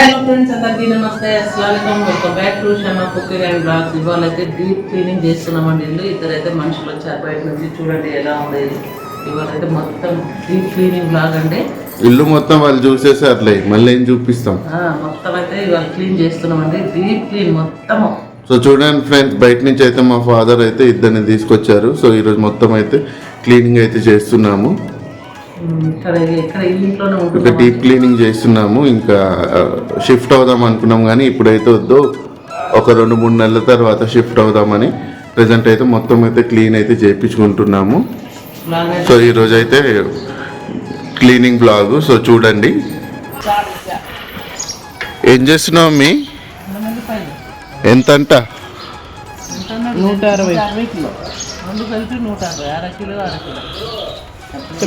Hello friends అందరికీ నమస్తే. అస్సలం welcome back to Shama cooking and blogs ఇవాళ అయితే డీప్ క్లీనింగ్ చేస్తున్నామండి ఇల్లు. ఇద్దరైతే మనుషులు వచ్చారు బయట నుంచి. చూడండి ఎలా ఉంది ఇవాళ అయితే మొత్తం డీప్ క్లీనింగ్ బ్లాగ్ అండి. ఇల్లు మొత్తం వాళ్ళు చూసేసారులే మళ్ళీ ఏం చూపిస్తాం? మొత్తం అయితే ఇవాళ క్లీన్ చేస్తున్నామండి. డీప్ క్లీన్ మొత్తం సో చూడండి ఫ్రెండ్స్ బయట నుంచి అయితే మా ఫాదర్ అయితే ఇద్దరిని తీసుకొచ్చారు. సో ఈరోజు మొత్తం అయితే క్లీనింగ్ అయితే చేస్తున్నాము. ఇక్కడ డీప్ క్లీనింగ్ చేస్తున్నాము. ఇంకా షిఫ్ట్ అవుదాం అనుకున్నాం కానీ ఇప్పుడైతే వద్దు. ఒక రెండు మూడు నెలల తర్వాత షిఫ్ట్ అవుదామని ప్రజెంట్ అయితే మొత్తం అయితే క్లీన్ అయితే చేయించుకుంటున్నాము సో ఈరోజు అయితే క్లీనింగ్ బ్లాగ్ సో చూడండి. ఏం చేస్తున్నావు మీ ఎంత అంట నూట అరవై నూట అరవై. అర కిలో అర కిలో.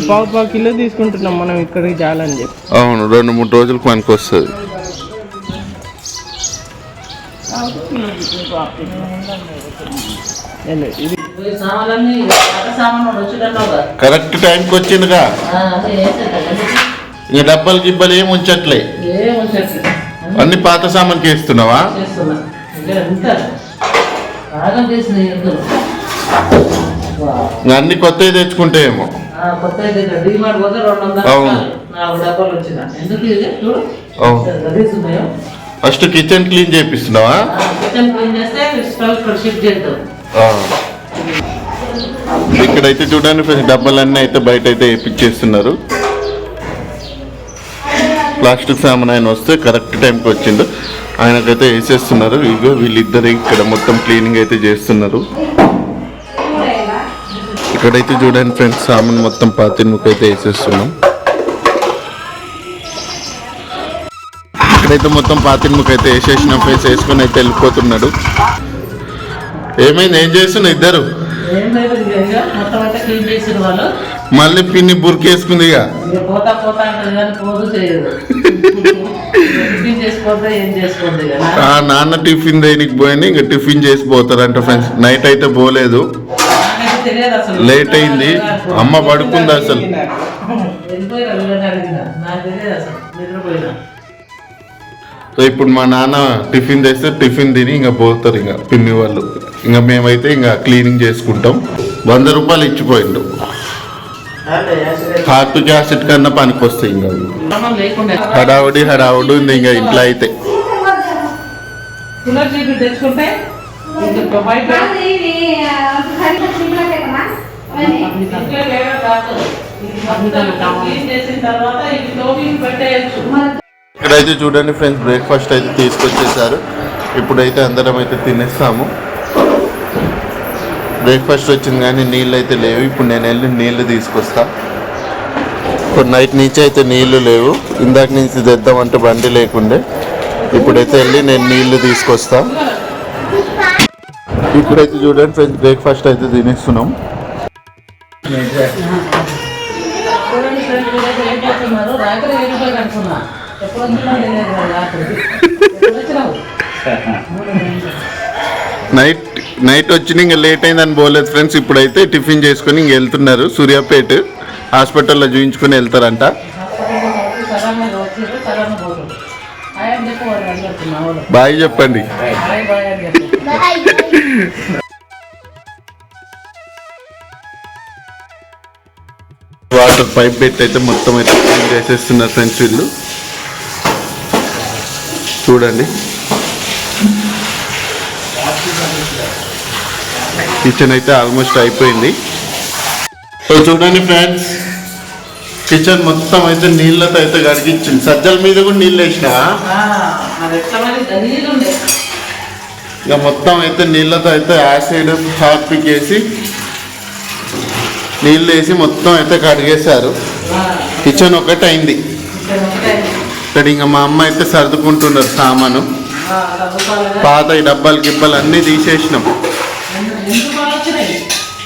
పావు పావు కిలో తీసుకుంటున్నాం మనం ఇక్కడికి చాలని చెప్పి. అవును రెండు మూడు రోజులకు మనకు వస్తుంది. ఇది కరెక్ట్ టైంకి వచ్చిందిగా. ఇంకా డబ్బలు గిబ్బలు ఏం ఉంచట్లే. అన్నీ పాత సామాన్కి వేస్తున్నావా అన్ని కొత్తవి తెచ్చుకుంటే ఏమో. కొత్త డిమార్ట్ పోతే రెండు వందల అవును. రూపాయలు. నాలుగు డబ్బాలు వచ్చిన. ఎందుకు ఇది? చూడు. అవును. గలీజ్ ఉన్నాయో. ఫస్ట్ కిచెన్ క్లీన్ చేపిస్తున్నావా? కిచెన్ క్లీన్ చేస్తే స్టవ్ ఇక్కడ షిఫ్ట్ చేద్దాం. ఆ. ఇక్కడైతే చూడండి డబ్బాలన్నీ అయితే బయట అయితే వేపించేస్తున్నారు ప్లాస్టిక్ సామాన్ ఆయన వస్తే కరెక్ట్ టైంకి వచ్చిండు. ఆయనకైతే వేసేస్తున్నారు. ఇగో వీళ్ళిద్దరు ఇక్కడ మొత్తం క్లీనింగ్ అయితే చేస్తున్నారు. ఇక్కడైతే చూడండి ఫ్రెండ్స్ సామాన్ మొత్తం పాతిన్ముక్ అయితే వేసేస్తున్నాం. ఇక్కడైతే మొత్తం పాతిన్ముక్ అయితే వేసేసిన ఫ్రెండ్స్ వేసుకొని అయితే వెళ్ళిపోతున్నాడు. ఏమైంది ఏం చేస్తున్నా ఇద్దరు? మళ్ళీ పిన్ని బురికేసుకుంది ఇక. పోతా పోతా నాన్న టిఫిన్ దేనికి పోయింది ఇంకా టిఫిన్ చేసి పోతారంట ఫ్రెండ్స్. నైట్ అయితే పోలేదు. లేట్ అయింది. అమ్మ పడుకుంది అసలు. సో ఇప్పుడు మా నాన్న టిఫిన్ తెస్తే టిఫిన్ తిని ఇంకా పోతారు ఇంకా పిన్ని వాళ్ళు. ఇంకా మేమైతే ఇంకా క్లీనింగ్ చేసుకుంటాం. వంద రూపాయలు ఇచ్చిపోయిండు. హార్ట్ యాసిడ్ కన్నా పనికి వస్తాయి ఇంకా హడావుడి హడావుడి ఉంది ఇంకా ఇంట్లో అయితే. తెచ్చుకుంటే? ఇక్కడైతే చూడండి ఫ్రెండ్స్ బ్రేక్ఫాస్ట్ అయితే తీసుకొచ్చేసారు. ఇప్పుడైతే అందరం అయితే తినేస్తాము. బ్రేక్ఫాస్ట్ వచ్చింది కానీ నీళ్ళు అయితే లేవు. ఇప్పుడు నేను వెళ్ళి నీళ్ళు తీసుకొస్తా. ఇప్పుడు నైట్ నుంచి అయితే నీళ్ళు లేవు. ఇందాక నుంచి తెద్దామంటే బండి లేకుండే. ఇప్పుడైతే వెళ్ళి నేను నీళ్ళు తీసుకొస్తా. ఇప్పుడైతే చూడండి ఫ్రెండ్స్ బ్రేక్ఫాస్ట్ అయితే తినేస్తున్నాం. చూడండి ఫ్రెండ్స్ మీరైతే ఏం చేస్తున్నారు రాత్రి ఏ రూపాయలు అనుకున్నా ఎప్పుడు వచ్చినా తెలియదు కదా రాత్రి ఎప్పుడు వచ్చినావు నైట్ నైట్ వచ్చి ఇంకా లేట్ అయిందని పోలేదు ఫ్రెండ్స్. ఇప్పుడైతే టిఫిన్ చేసుకొని ఇంక వెళ్తున్నారు. సూర్యాపేట హాస్పిటల్లో చూయించుకొని వెళ్తారంట. హాస్పిటల్ సడన్గా వాటర్ పైప్ పెట్టి అయితే మొత్తం అయితే క్లీన్ చేసేస్తున్నారు ఫ్రెండ్స్ వీళ్ళు. చూడండి. కిచెన్ అయితే ఆల్మోస్ట్ అయిపోయింది. సో చూడండి ఫ్రెండ్స్ కిచెన్ మొత్తం అయితే నీళ్ళతో అయితే కడిగించింది. సజ్జల మీద కూడా నీళ్ళు వేసిన? ఇక మొత్తం అయితే నీళ్ళతో అయితే యాసిడ్ హార్పిక్ వేసి నీళ్ళు వేసి మొత్తం అయితే కడిగేశారు. కిచెన్ ఒకటి అయింది ఇక్కడ ఇంకా మా అమ్మ అయితే సర్దుకుంటున్నారు సామాను. పాత ఈ డబ్బాలు గిబ్బలు అన్నీ తీసేసినాం.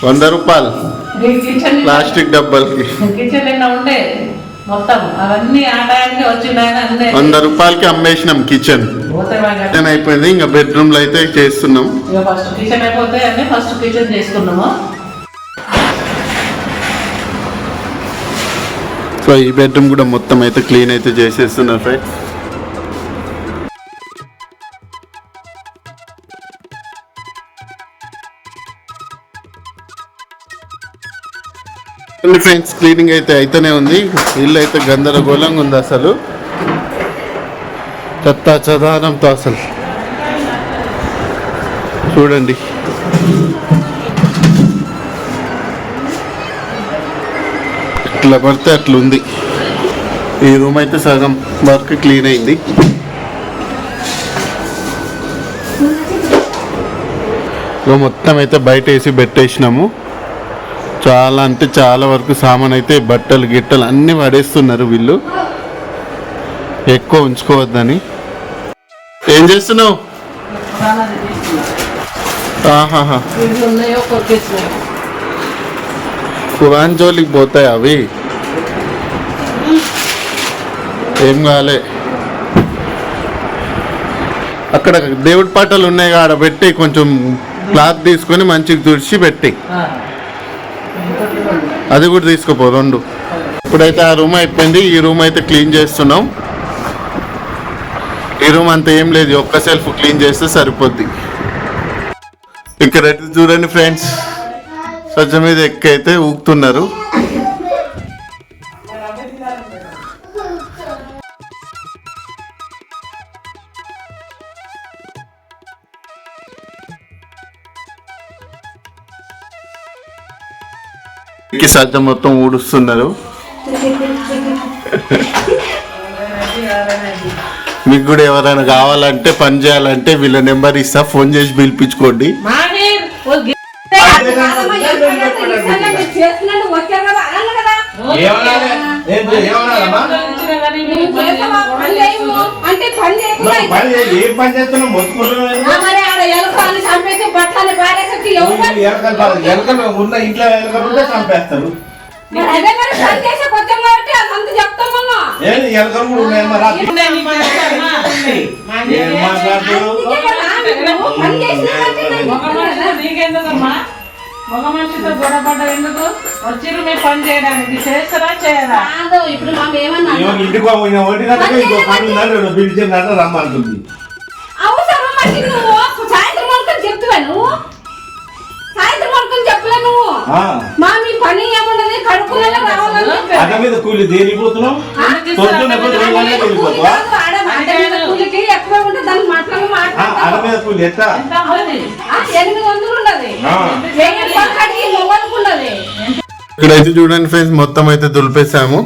వంద రూపాయలు. ప్లాస్టిక్ డబ్బాలకి. వంద రూపాయలకి అమ్మేసినాం కిచెన్. కిచెన్ అయిపోయింది ఇంకా బెడ్రూమ్లో అయితే చేస్తున్నాం. ఫస్ట్ కిచెన్ అయిపోతే ఫస్ట్ కిచెన్ చేసుకున్నాము. సో ఈ బెడ్రూమ్ కూడా మొత్తం అయితే క్లీన్ అయితే చేసేస్తున్నారు ఫ్రెండ్ ఫ్రెండ్స్ క్లీనింగ్ అయితే అయితేనే ఉంది. ఇల్లు అయితే గందరగోళంగా ఉంది అసలు. చెత్త చదానంతో అసలు. చూడండి. ఇట్లా పడితే అట్లుంది. ఈ రూమ్ అయితే సగం వర్క్ క్లీన్ అయింది. ఇక మొత్తం అయితే బయట వేసి పెట్టేసినాము. చాలా అంటే చాలా వరకు సామాన్ అయితే బట్టలు గిట్టలు అన్నీ పడేస్తున్నారు వీళ్ళు. ఎక్కువ ఉంచుకోవద్దని. ఏం చేస్తున్నావు? ఆహాహా. కురాన్ జోలికి పోతాయి అవి. ఏం కాలే. అక్కడ దేవుడి పాటలు ఉన్నాయి ఆడ పెట్టి కొంచెం క్లాత్ తీసుకొని మంచిగా తుడిచి పెట్టి. అది కూడా తీసుకోపో రెండు. ఇప్పుడైతే ఆ రూమ్ అయిపోయింది. ఈ రూమ్ అయితే క్లీన్ చేస్తున్నాం. ఈ రూమ్ అంత ఏం లేదు. ఒక్క సెల్ఫ్ క్లీన్ చేస్తే సరిపోద్ది. ఇక్కడ చూడండి ఫ్రెండ్స్. సజ్జ మీద ఎక్కైతే ఊగుతున్నారు. ఎక్కి సజ్జ మొత్తం ఊడుస్తున్నారు. మీకు కూడా ఎవరైనా కావాలంటే పని చేయాలంటే వీళ్ళ నెంబర్ ఇస్తా ఫోన్ చేసి పిలిపించుకోండి. అంటే పని పని. ఏం చేస్తున్నావు? మొత్తుకుంటున్నావు చంపేసి బట్టలు ఎవరు ఎలకలు ఉన్న ఇంట్లో ఎలకలు ఉంటే చంపేస్తారు. అదే మరి పని చేసే కాబట్టి ఏంటి ఎలకలు కూడా? ఏం మాట్లాడుతున్నారు? మనిషితో గొడవపడ్డ ఎందుకు? వచ్చిర్రు మీ పని చేయడానికి. చేస్తారా చేయరా? ఇప్పుడు ఏమన్నా ఇంటికి పోయిన ఒకటి ఇంకో పని ఉందని రెండు పిలిచిందంటే రమ్మంటుంది. అవసరం నువ్వు ఆ, మా మీ పని ఏమున్నది కడుక్కునే రావాలని చెప్పావు. అడ్డ మీద కూలి దేని పోతున్నావు కూలి కూలికి ఎక్కువ మాట్లాడి అడ్డ మీద ఎంత? ఎనిమిది వందలు ఉన్నది. ఇక్కడైతే చూడండి ఫ్రెండ్స్ మొత్తం అయితే దులిపేసాము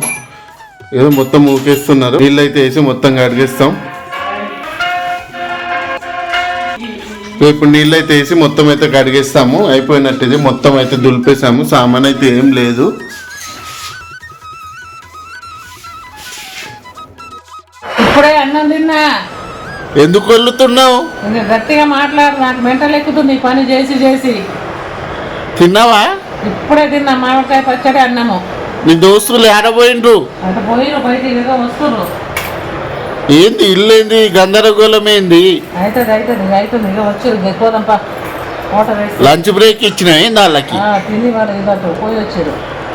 ఏదో మొత్తం ఊకేస్తున్నారు. నీళ్ళు అయితే వేసి మొత్తం కడిగేస్తాం ఇప్పుడు నీళ్ళు అయితే వేసి మొత్తం అయితే కడిగేస్తాము. అయిపోయినట్టు ఇది మొత్తం అయితే దులిపేసాము. సామాన్ అయితే ఏం లేదు. ఇప్పుడే అన్నం తిన్నా. ఎందుకు వెళ్తున్నావు ఇంకా గట్టిగా మాట్లాడు నాకు మెంటల్ ఎక్కుతుంది పని చేసి చేసి. తిన్నావా? ఇప్పుడే తిన్నా మామిడికాయ పచ్చడి అన్నము. మీ దోస్తులు ఏడబోయిండ్రు అటు పోయిరు బయట ఇదిగా వస్తుర్రు. ఏంది ఇల్లు ఏంది గందరగోళం ఏంది లంచ్ బ్రేక్ ఇచ్చిన ఏంది వాళ్ళకి?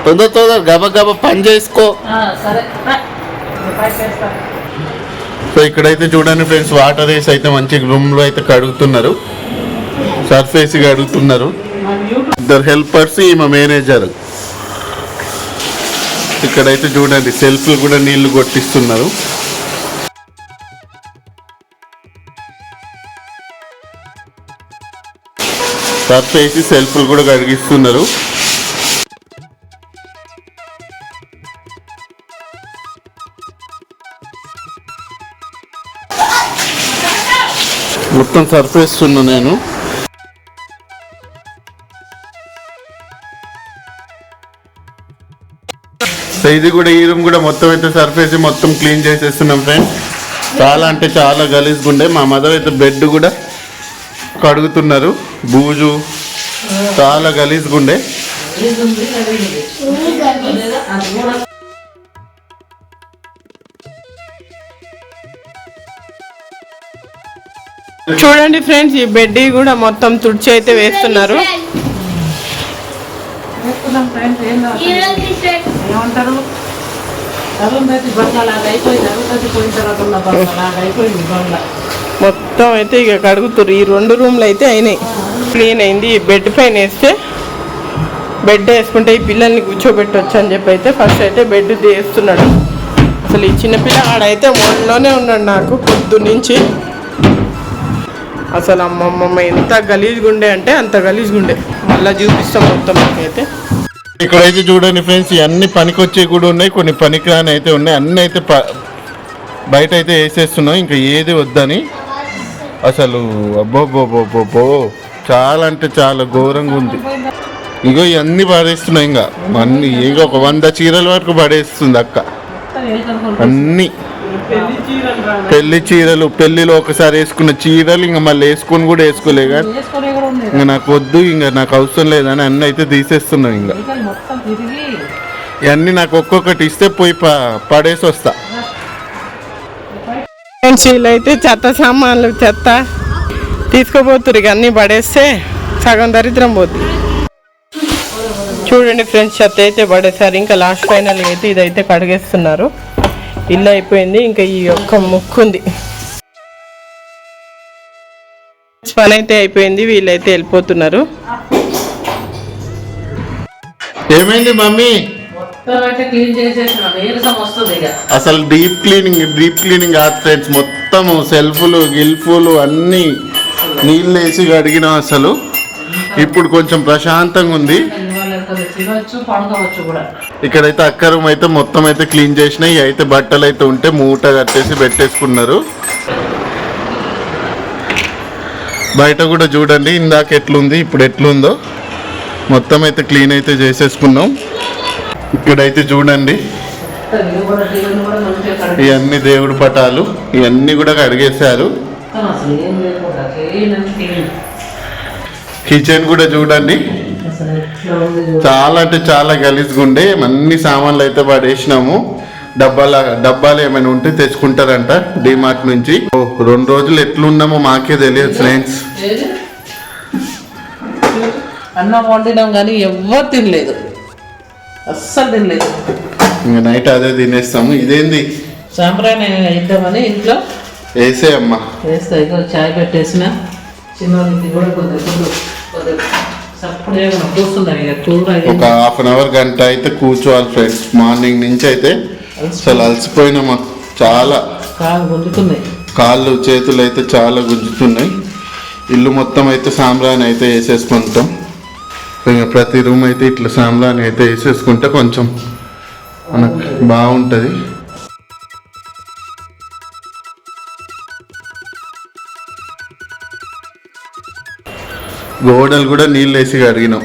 తొందర తొందర గబ గబ పని చేసుకో. సో ఇక్కడైతే చూడండి ఫ్రెండ్స్ వాటర్ వేసి అయితే మంచి రూమ్లో అయితే కడుగుతున్నారు. సర్ఫ్ వేసి కడుగుతున్నారు ఇద్దరు హెల్పర్స్ ఈమె మేనేజర్. ఇక్కడైతే చూడండి సెల్ఫ్లు కూడా నీళ్ళు కొట్టిస్తున్నారు. సర్ఫ్ వేసి సెల్ఫ్లు కూడా కడిగిస్తున్నారు. మొత్తం సర్ఫ్ వేస్తున్నా నేను. సో ఇది కూడా ఈ రూమ్ కూడా మొత్తం అయితే సర్ఫ్ వేసి మొత్తం క్లీన్ చేసేస్తున్నాం ఫ్రెండ్స్. చాలా అంటే చాలా గలీజ్గా ఉండే. మా మదర్ అయితే బెడ్ కూడా కడుగుతున్నారు. బూజు చాలా గలీజ్గా ఉండే ఇది ఉంది, అది ఉంది. లేదా అది కూడా చూడండి ఫ్రెండ్స్ ఈ బెడ్ కూడా మొత్తం తుడిచి అయితే వేస్తున్నారు. ఏమంటారు? అయిపోయింది అయిపోయింది మొత్తం అయితే ఇక కడుగుతారు ఈ రెండు రూమ్లు అయితే అయినాయి. క్లీన్ అయింది. బెడ్ పైన వేస్తే బెడ్ వేసుకుంటే ఈ పిల్లల్ని కూర్చోబెట్టొచ్చు అని చెప్పి అయితే ఫస్ట్ అయితే బెడ్ తీస్తున్నాడు. అసలు ఈ చిన్నపిల్ల ఆడైతే ఒళ్ళోనే ఉన్నాడు నాకు పొద్దు నుంచి అసలు అమ్మమ్మమ్మ ఎంత గలీజ్గా ఉండే అంటే అంత గలీజ్గా ఉండే మళ్ళీ చూపిస్తాం మొత్తం అయితే ఇక్కడైతే చూడండి ఫ్రెండ్స్ ఇవన్నీ పనికొచ్చే కూడా ఉన్నాయి. కొన్ని పనికిరాని అయితే ఉన్నాయి. అన్నీ అయితే ప- బయట అయితే వేసేస్తున్నాం. ఇంకా ఏది వద్దని అసలు అబ్బోబ్బోబ్బోబ్బో చాలా అంటే చాలా ఘోరంగా ఉంది. ఇగో ఇవన్నీ పడేస్తున్నాయి ఇంకా. అన్ని ఇగో ఒక వంద చీరల వరకు పడేస్తుంది అక్క. అన్నీ. పెళ్ళి చీరలు పెళ్ళిలో ఒకసారి వేసుకున్న చీరలు ఇంకా మళ్ళీ వేసుకొని కూడా వేసుకోలే కానీ ఇంకా నాకు వద్దు ఇంకా నాకు అవసరం లేదని అన్నీ అయితే తీసేస్తున్నాం ఇంకా. ఇవన్నీ నాకు ఒక్కొక్కటి ఇస్తే పోయి ప- పడేసి వస్తా. వీళ్ళైతే చెత్త సామాన్లు చెత్త తీసుకోబోతురు ఇక అన్నీ పడేస్తే సగం దరిద్రం పోతుంది చూడండి ఫ్రెండ్స్ చెత్త అయితే పడేసారు. ఇంకా లాస్ట్ ఫైనల్ అయితే ఇదైతే కడిగేస్తున్నారు. ఇల్లు అయిపోయింది ఇంకా ఈ యొక్క ముక్కు ఉంది. పని అయితే అయిపోయింది వీళ్ళైతే వెళ్ళిపోతున్నారు. ఏమైంది మమ్మీ? అసలు deep cleaning deep cleaning friends మొత్తం సెల్ఫ్లు గిల్ఫులు అన్నీ నీళ్ళు వేసి కడిగినాం అసలు. ఇప్పుడు కొంచెం ప్రశాంతంగా ఉంది. ఇక్కడైతే అక్క రూమ్ అయితే మొత్తం అయితే క్లీన్ చేసినాయి. అయితే బట్టలు అయితే ఉంటే మూట కట్టేసి పెట్టేసుకున్నారు. బయట కూడా చూడండి ఇందాక ఎట్లుంది ఇప్పుడు ఎట్లుందో. మొత్తం అయితే క్లీన్ అయితే చేసేసుకున్నాం. ఇక్కడైతే చూడండి. ఇవన్నీ దేవుడి పటాలు. ఇవన్నీ కూడా కడిగేశారు. కిచెన్ కూడా చూడండి. చాలా అంటే చాలా గలీజ్గా ఉండే అన్ని సామాన్లు అయితే పడేసినాము. డబ్బాల డబ్బాలు ఏమైనా ఉంటే తెచ్చుకుంటారంట డిమార్ట్ నుంచి. రెండు రోజులు ఎట్లున్నామో మాకే తెలియదు ఫ్రెండ్స్. అన్నం వండినాం కానీ ఎవ్వరు తినలేదు. అస్సలు తినలేదు. ఇంకా నైట్ అదే తినేస్తాము. ఇదేంది? సాంప్రదాయం ఇద్దామని ఇంట్లో వేసే అమ్మా. వేస్తా ఇక చాయ్ పెట్టేసిన. చిన్నోళ్ళకి కూడా ఒక హాఫ్ అన్ అవర్ గంట అయితే కూర్చోవాలి ఫ్రెండ్స్. మార్నింగ్ నుంచి అయితే అసలు అలసిపోయినామా? చాలా. కాళ్ళు చేతులు అయితే చాలా గుంజుతున్నాయి. ఇల్లు మొత్తం అయితే సాంబ్రాన్ని అయితే వేసేసుకుంటాం. ఇంకా ప్రతి రూమ్ అయితే ఇట్లా సాంబ్రాన్ని అయితే వేసేసుకుంటే కొంచెం మనకు బాగుంటుంది. గోడలు కూడా నీళ్ళు వేసి కడిగినాం.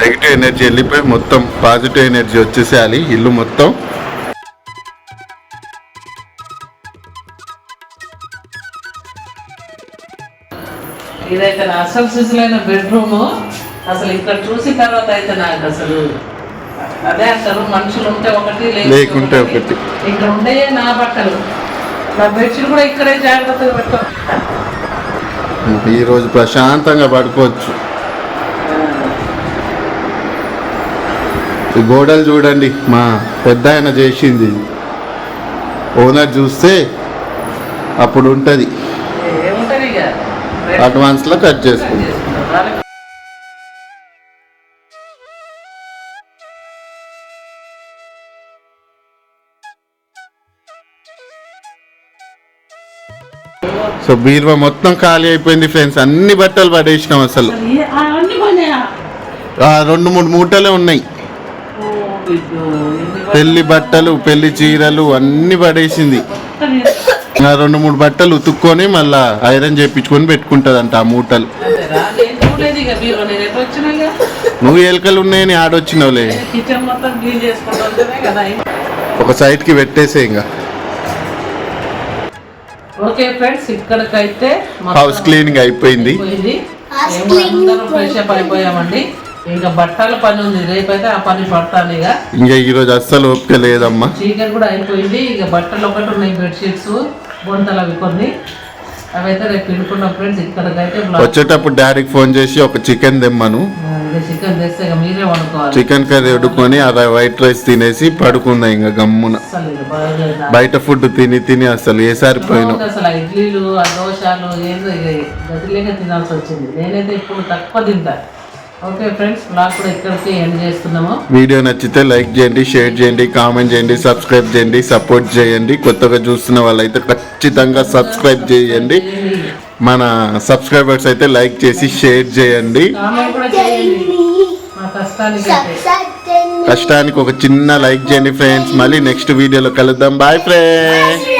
నెగిటివ్ ఎనర్జీ వెళ్ళిపోయి మొత్తం పాజిటివ్ ఎనర్జీ వచ్చేసేయాలి. ఇల్లు మొత్తం అసలు సిజులైన బెడ్రూమ్ అసలు ఇక్కడ చూసిన తర్వాత అయితే నాకు అసలు అదే అంటారు మనుషులు ఉంటే ఒకటి లేకుంటే ఒకటి. ఇక్కడ ఉండే నా బట్టలు. నా బెడ్షీట్ కూడా ఇక్కడే జాగ్రత్తగా పెట్టాం ఈ రోజు ప్రశాంతంగా పడుకోవచ్చు. ఈ గోడలు చూడండి మా పెద్ద ఆయన చేసింది. ఓనర్ చూస్తే అప్పుడు ఉంటుంది. అడ్వాన్స్లో కట్ చేసుకుంటాం. సో బీరువా మొత్తం ఖాళీ అయిపోయింది ఫ్రెండ్స్. అన్ని బట్టలు పడేసినాం అసలు. రెండు మూడు మూటలే ఉన్నాయి. పెళ్ళి బట్టలు పెళ్ళి చీరలు అన్ని పడేసింది. రెండు మూడు బట్టలు ఉతుక్కొని మళ్ళా ఐరన్ చేయించుకొని పెట్టుకుంటదంట ఆ మూటలు. నువ్వు ఎలుకలు ఉన్నాయని ఆడొచ్చినావులే కిచెన్ మొత్తం క్లీన్ చేసుకుంటుంటేనే కదా ఒక సైడ్కి పెట్టేసే ఇంకా. ఓకే ఫ్రెండ్స్ ఇక్కడికైతే హౌస్ క్లీనింగ్ అయిపోయింది. ఫ్రెష్ అప్ అయిపోయామండి. ఇంకా బట్టల పని ఉంది. రేపైతే ఆ పని పడతాను ఇక. ఇంకా ఈరోజు అస్సలు ఓపిక లేదమ్మా. చీకటి కూడా అయిపోయింది. ఇక బట్టలు ఒకటి ఉన్నాయి బెడ్షీట్స్ బొంతలు అవి కొన్ని అవైతే రేపు పిండుకున్నాం ఫ్రెండ్స్ ఇక్కడికైతే వచ్చేటప్పుడు డాడీకి ఫోన్ చేసి ఒక చికెన్ తెమ్మను. చికెన్ తెస్తే మీరే వండుకోవాలి. చికెన్ కర్రీ వండుకొని ఆ వైట్ రైస్ తినేసి పడుకుందా ఇంకా గమ్మున. బయట ఫుడ్ తిని తిని అసలు ఏ సారిపోయినా అసలు ఇడ్లీలు దోశలు ఏందో గదిలేక తినాల్సి వచ్చింది. నేనైతే ఇప్పుడు తక్కువ ఓకే ఫ్రెండ్స్ బ్లాగ్ కూడా ఇక్కడికి ఎండ్ చేస్తున్నాము. వీడియో నచ్చితే లైక్ చేయండి షేర్ చేయండి కామెంట్ చేయండి సబ్స్క్రైబ్ చేయండి సపోర్ట్ చేయండి. కొత్తగా చూస్తున్న వాళ్ళైతే ఖచ్చితంగా సబ్స్క్రైబ్ చేయండి. మన సబ్స్క్రైబర్స్ అయితే లైక్ చేసి షేర్ చేయండి. కష్టానికి ఒక చిన్న లైక్ చేయండి ఫ్రెండ్స్. మళ్ళీ నెక్స్ట్ వీడియోలో కలుద్దాం. Bye friends